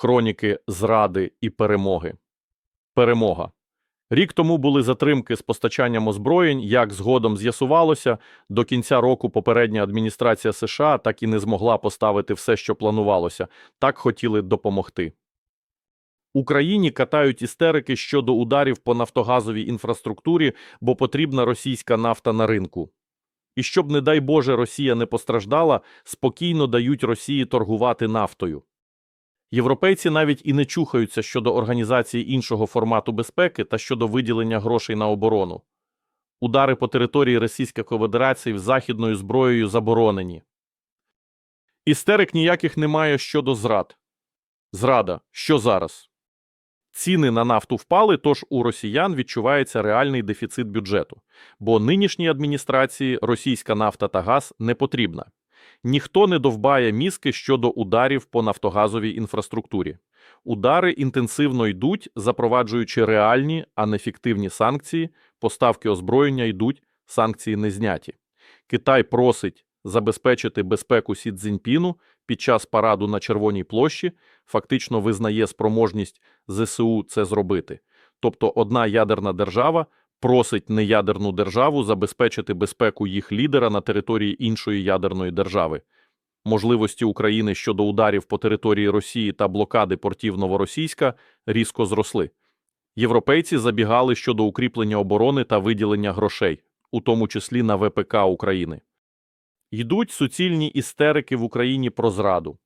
хроніки зради і перемоги. Перемога. Рік тому були затримки з постачанням озброєнь, як згодом з'ясувалося, до кінця року попередня адміністрація США так і не змогла поставити все, що планувалося, так хотіли допомогти. Україні катають істерики щодо ударів по нафтогазовій інфраструктурі, бо потрібна російська нафта на ринку. І щоб, не дай Боже, Росія не постраждала, спокійно дають Росії торгувати нафтою. Європейці навіть і не чухаються щодо організації іншого формату безпеки та щодо виділення грошей на оборону. Удари по території Російської Федерації західною зброєю заборонені. Істерик ніяких немає щодо зрад. Зрада. Що зараз? Ціни на нафту впали, тож у росіян відчувається реальний дефіцит бюджету, бо нинішній адміністрації російська нафта та газ не потрібна. Ніхто не довбає мізки щодо ударів по нафтогазовій інфраструктурі. Удари інтенсивно йдуть, запроваджуючи реальні, а не фіктивні санкції, поставки озброєння йдуть, санкції не зняті. Китай просить забезпечити безпеку Сі Цзіньпіну під час параду на Червоній площі, фактично визнає спроможність ЗСУ це зробити. Тобто одна ядерна держава просить неядерну державу забезпечити безпеку їх лідера на території іншої ядерної держави. Можливості України щодо ударів по території Росії та блокади портів Новоросійська різко зросли. Європейці забігали щодо укріплення оборони та виділення грошей, у тому числі на ВПК України. Йдуть суцільні істерики в Україні про зраду.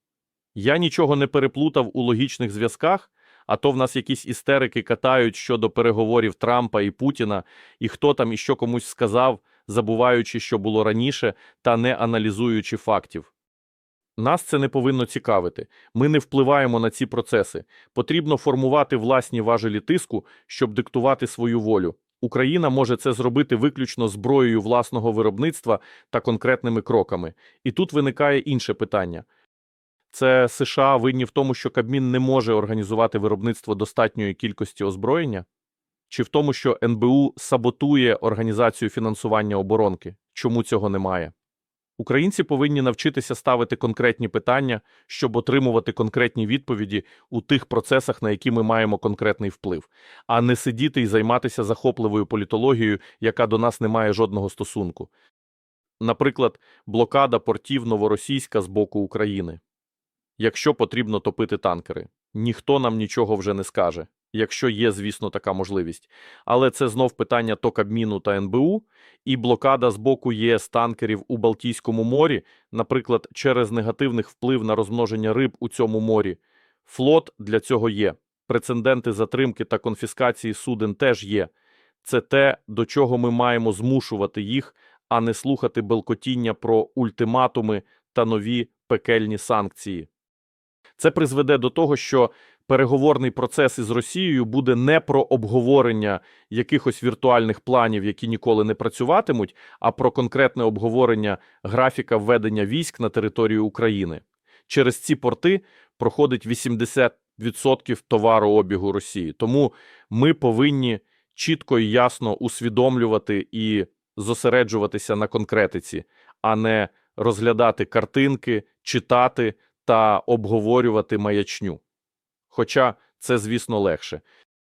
Я нічого не переплутав у логічних зв'язках, а то в нас якісь істерики катають щодо переговорів Трампа і Путіна, і хто там і що комусь сказав, забуваючи, що було раніше, та не аналізуючи фактів. Нас це не повинно цікавити. Ми не впливаємо на ці процеси. Потрібно формувати власні важелі тиску, щоб диктувати свою волю. Україна може це зробити виключно зброєю власного виробництва та конкретними кроками. І тут виникає інше питання. Це США винні в тому, що Кабмін не може організувати виробництво достатньої кількості озброєння? Чи в тому, що НБУ саботує організацію фінансування оборонки? Чому цього немає? Українці повинні навчитися ставити конкретні питання, щоб отримувати конкретні відповіді у тих процесах, на які ми маємо конкретний вплив, а не сидіти і займатися захопливою політологією, яка до нас не має жодного стосунку. Наприклад, блокада портів Новоросійська з боку України. Якщо потрібно топити танкери, ніхто нам нічого вже не скаже, якщо є, звісно, така можливість. Але це знов питання то Кабміну та НБУ, і блокада з боку ЄС танкерів у Балтійському морі, наприклад, через негативних вплив на розмноження риб у цьому морі. Флот для цього є. Прецеденти затримки та конфіскації суден теж є. Це те, до чого ми маємо змушувати їх, а не слухати белкотіння про ультиматуми та нові пекельні санкції. Це призведе до того, що переговорний процес із Росією буде не про обговорення якихось віртуальних планів, які ніколи не працюватимуть, а про конкретне обговорення графіка введення військ на територію України. Через ці порти проходить 80% товарообігу Росії. Тому ми повинні чітко і ясно усвідомлювати і зосереджуватися на конкретиці, а не розглядати картинки, читати та обговорювати маячню. Хоча це, звісно, легше.